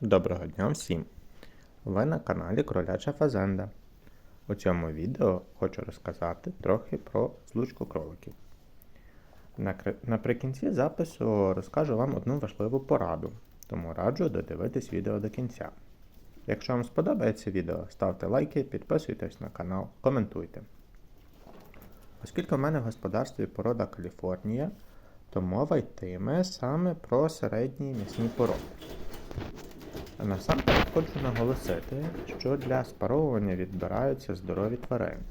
Доброго дня всім! Ви на каналі Кроляча Фазенда. У цьому відео хочу розказати трохи про злучку кроликів. Наприкінці запису розкажу вам одну важливу пораду, тому раджу додивитись відео до кінця. Якщо вам сподобається відео, ставте лайки, підписуйтесь на канал, коментуйте. Оскільки в мене в господарстві порода Каліфорнія, то мова йтиме саме про середні м'ясні породи. Насамперед хочу наголосити, що для спаровування відбираються здорові тварини.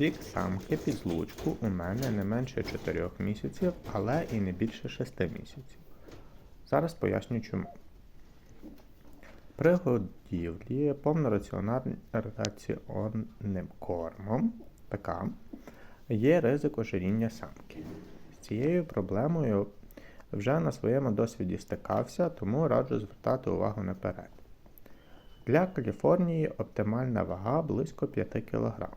Вік самки під злучку у мене не менше 4 місяців, але і не більше 6 місяців. Зараз поясню чому. При годівлі повнораціонним кормом ПК є ризик ожиріння самки. З цією проблемою вже на своєму досвіді стикався, тому раджу звертати увагу наперед. Для Каліфорнії оптимальна вага близько 5 кг.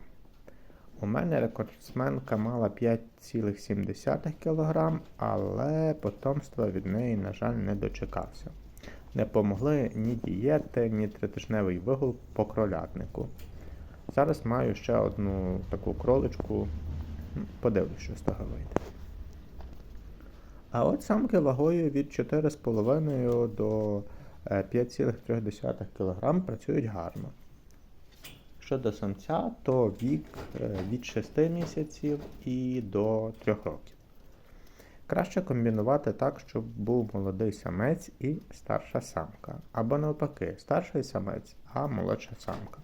У мене рекордсменка мала 5,7 кг, але потомства від неї, на жаль, не дочекався. Не помогли ні дієти, ні тритижневий вигул по кролятнику. Зараз маю ще одну таку кроличку. Подивлюсь, що з того вийде. А от самки вагою від 4,5 до е, 5,3 кг працюють гарно. Щодо самця, то вік е, від 6 місяців і до 3 років. Краще комбінувати так, щоб був молодий самець і старша самка. Або навпаки, старший самець, а молодша самка.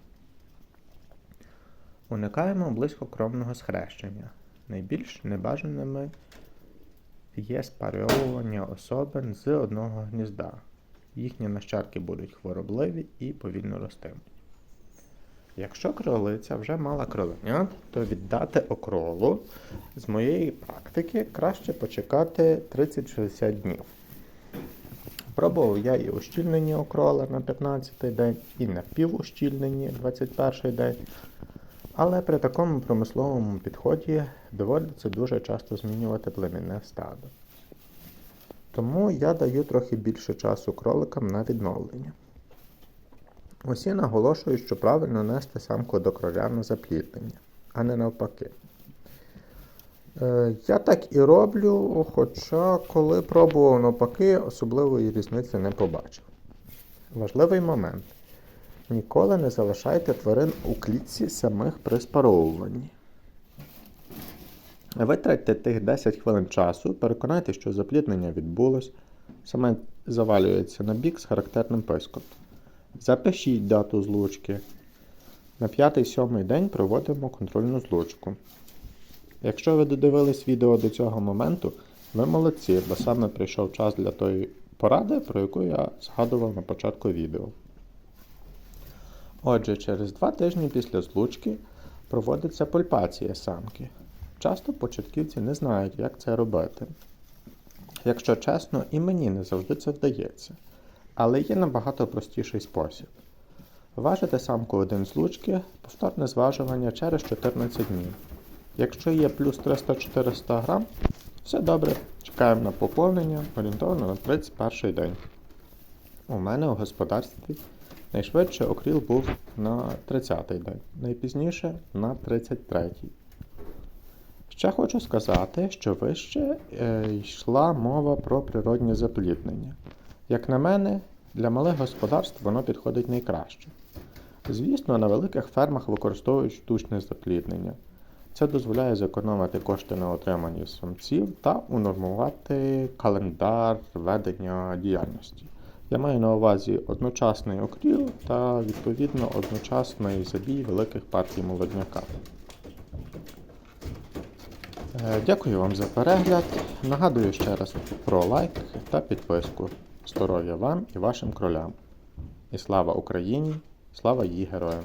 Уникаємо близькокровного схрещення. Найбільш небажаними є спарьовування особин з одного гнізда. Їхні нащадки будуть хворобливі і повільно ростимуть. Якщо кролиця вже мала кроленят, то віддати окролу з моєї практики краще почекати 30-60 днів. Пробував я і ущільнені окроли на 15-й день, і напівущільнені 21-й день. Але при такому промисловому підході доводиться дуже часто змінювати племінне стадо. Тому я даю трохи більше часу кроликам на відновлення. Усі наголошують, що правильно нести самку до кроля на запліднення, а не навпаки. Е, Я так і роблю, хоча коли пробував навпаки, особливої різниці не побачив. Важливий момент. Ніколи не залишайте тварин у клітці самих при спаровуванні. Витратьте тих 10 хвилин часу, переконайтеся, що запліднення відбулось, саме завалюється на бік з характерним писком. Запишіть дату злучки. На 5-7 день проводимо контрольну злучку. Якщо ви додивились відео до цього моменту, ви молодці, бо саме прийшов час для тої поради, про яку я згадував на початку відео. Отже, через 2 тижні після злучки проводиться пульпація самки. Часто початківці не знають, як це робити. Якщо чесно, і мені не завжди це вдається. Але є набагато простіший спосіб. Важите самку один з лучки, повторне зважування через 14 днів. Якщо є плюс 300-400 грам, все добре, чекаємо на поповнення орієнтовно на 31 день. У мене у господарстві найшвидше окріл був на 30-й день, найпізніше на 33-й. Ще хочу сказати, що вище е, йшла мова про природнє запліднення. Як на мене, для малих господарств воно підходить найкраще. Звісно, на великих фермах використовують штучне запліднення. Це дозволяє зекономити кошти на отримання самців та унормувати календар ведення діяльності. Я маю на увазі одночасний окріл та відповідно одночасний забій великих партій молодняка. Е, Дякую вам за перегляд. Нагадую ще раз про лайк та підписку. Здоров'я вам і вашим кролям. І слава Україні! Слава її героям!